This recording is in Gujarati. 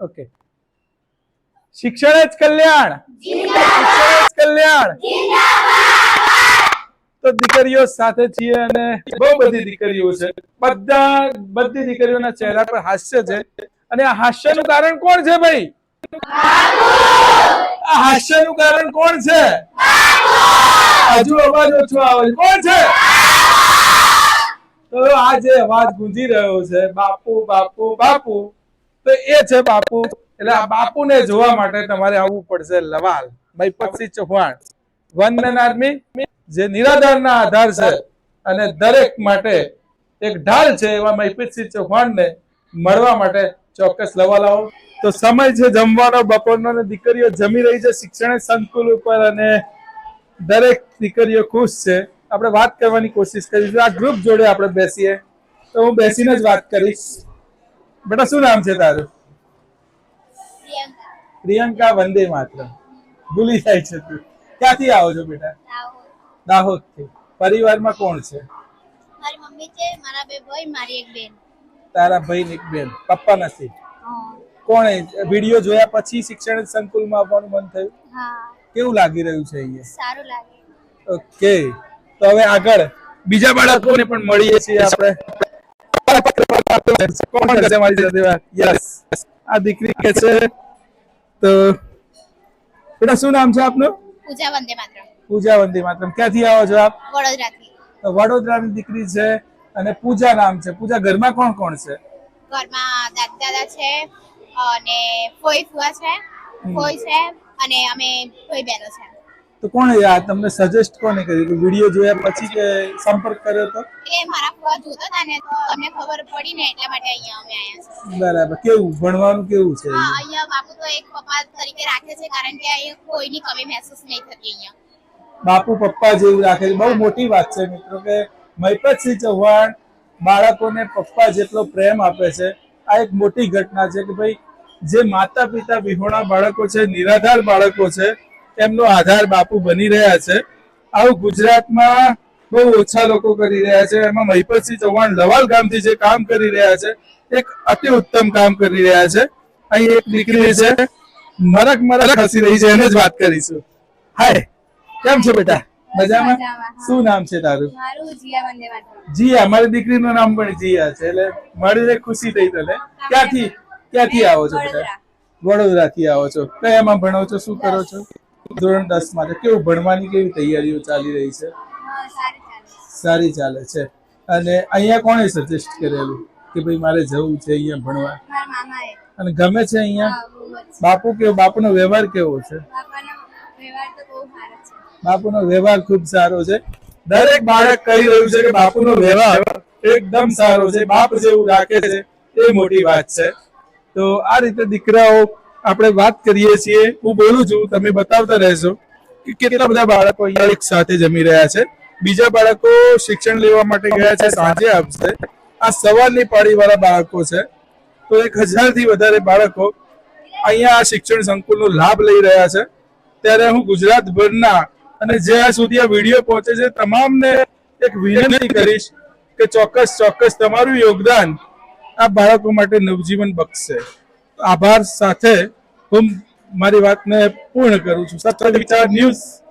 ઓકે શિક્ષણ જ કલ્યાણ. કલ્યાણ. તો દીકરીઓ સાથે છીએ અને બહુ બધી દીકરીઓ છે. બધા બધી દીકરીઓના ચહેરા પર હાસ્ય છે. અને આ હાસ્યનું કારણ કોણ છે ભાઈ? આ હાસ્યનું કારણ કોણ છે? હજુ અવાજ ઓછો આવે. કોણ છે? તો આ જે અવાજ ગુંજી રહ્યો છે. બાપુ બાપુ બાપુ. તો એ છે બાપુ. એટલે આ બાપુને જોવા માટે તમારે આવવું પડશે Laval. Mahipatsinh Chauhan. One man army જે નિરાધારના આધાર છે અને દરેક માટે એક ઢાલ છે એવા મહિપતસિંહ ચૌહાણને મળવા માટે ચોક્કસ લવાલ આવો. તો સમય છે જમવાનો બપોરનો અને દીકરીઓ જમી રહી છે શિક્ષણ સંકુલ ઉપર અને દરેક દીકરીઓ ખુશ છે. આપણે વાત કરવાની કોશિશ કરીશું. આ ગ્રુપ જોડે આપણે બેસીએ. તો હું બેસીને જ વાત કરીશ. બેટા શું નામ છે તારું? પ્રિયંકા. પ્રિયંકા વંદે માત્ર ભૂલી જાય છે તું. ક્યાંથી આવો છો બેટા? દાહોદથી પરિવારમાં કોણ છે? મારી મમ્મી છે મારા બે ભાઈ મારી એક બેન. તારા ભાઈ ને એક બેન. પપ્પા નથી. કોણે વિડિયો જોયા પછી શિક્ષણ સંકુલમાં આવવાનું મન થયું? કેવું લાગી રહ્યું છે અહીંયા? સારું લાગે. ઓકે. તો હવે આગળ બીજા બાળકોને પણ મળીએ છીએ આપણે. કોણ કરશે મારી સાથે વાત યસ આ દીકરી કે છે તો બેટા શું નામ છે આપનું? પૂજા વંદે માત્ર પૂજા વંદે માતરમ. ક્યાંથી આવો છો આપ? વડોદરાથી. તો વડોદરાની દીકરી છે અને પૂજા નામ છે. પૂજા ઘરમાં કોણ કોણ છે? ઘરમાં દાદા દાદા છે અને ફોઈ ફુવા છે ફોઈ છે અને અમે ફોઈ બહેનો છે. તો કોણે યાર તમને સજેસ્ટ કોને કર્યું કે વીડિયો જોયા પછી કે સંપર્ક કર્યો તો? એ મારા ફુવા જોતો હતા ને તો અમને ખબર પડી ને એટલા માટે અહીંયા અમે આવ્યા છે બરાબર. કેવું? ભણવાનું કેવું છે? હા અહીંયા બાપુ તો એક પપ્પા તરીકે રાખે છે કારણ કે અહીંયા કોઈની કમી મહેસૂસ નહીં થતી અહીંયા. બાપુ પપ્પા જેવું રાખે છે. બહુ મોટી વાત છે મિત્રો કે મહિપતસિંહ ચૌહાણ બાળકોને પપ્પા જેટલો પ્રેમ આપે છે. આ એક મોટી ઘટના છે કે ભાઈ જે માતા પિતા વિહોણા બાળકો છે નિરાધાર બાળકો છે એમનો આધાર બાપુ બની રહ્યા છે. આવું ગુજરાતમાં બહુ ઓછા લોકો કરી રહ્યા છે. એમાં મહિપતસિંહ ચૌહાણ લવાલ ગામથી જે કામ કરી રહ્યા છે એક અતિ ઉત્તમ કામ કરી રહ્યા છે. અહીં એક દીકરી છે મરક મરક હસી રહી છે એને જ વાત કરીશું. હાય કેમ છો બેટા? મજામાં? શું નામ છે તારું? જીયા જીયા મારી દીકરીનું નામ પણ જીયા છે એટલે મળીને ખુશી થઈ તને. ક્યાંથી ક્યાંથી આવો છો બેટા? વડોદરાથી આવો છો. કયામાં ભણો છો શું કરો છો? ધોરણ દસ માટે કેવું ભણવાની કેવી તૈયારીઓ ચાલી રહી છે? સારી ચાલે છે. અને અહીંયા કોણે સજેસ્ટ કરેલું કે ભાઈ મારે જવું છે અહીંયા ભણવા? અને ગમે છે અહીંયા? બાપુ કેવો, બાપુનો વ્યવહાર કેવો છે? બાપાનો વ્યવહાર ખૂબ સારો છે. દરેક બાળક કહી રહ્યું છે કે બાપુનો વ્યવહાર એકદમ સારો છે. બાપ જેવું રાખે છે, એ મોટી વાત છે. તો આ રીતે દીકરાઓ આપણે વાત કરીએ છીએ, હું બોલું છું, તમે બતાવતા રહેશો કે કેટલા બધા બાળકો અહીંયા એક સાથે જમી રહ્યા છે. બીજા બાળકો શિક્ષણ લેવા માટે ગયા છે, સાંજે આવશે. આ સવારની પાળી વાળા બાળકો છે. તો એક હજારથી વધારે બાળકો અહીંયા આ શિક્ષણ સંકુલનો લાભ લઈ રહ્યા છે. ત્યારે હું ગુજરાતભરના અને જ્યાં સુધી આ વીડિયો પહોંચે છે, તમામને એક વિનંતી કરીશ કે ચોક્કસ ચોક્કસ તમારું યોગદાન આ બાળકો માટે નવજીવન બક્ષશે આભાર સાથે હું મારી વાતને પૂર્ણ કરું છું. સત્ય વિચાર ન્યૂઝ.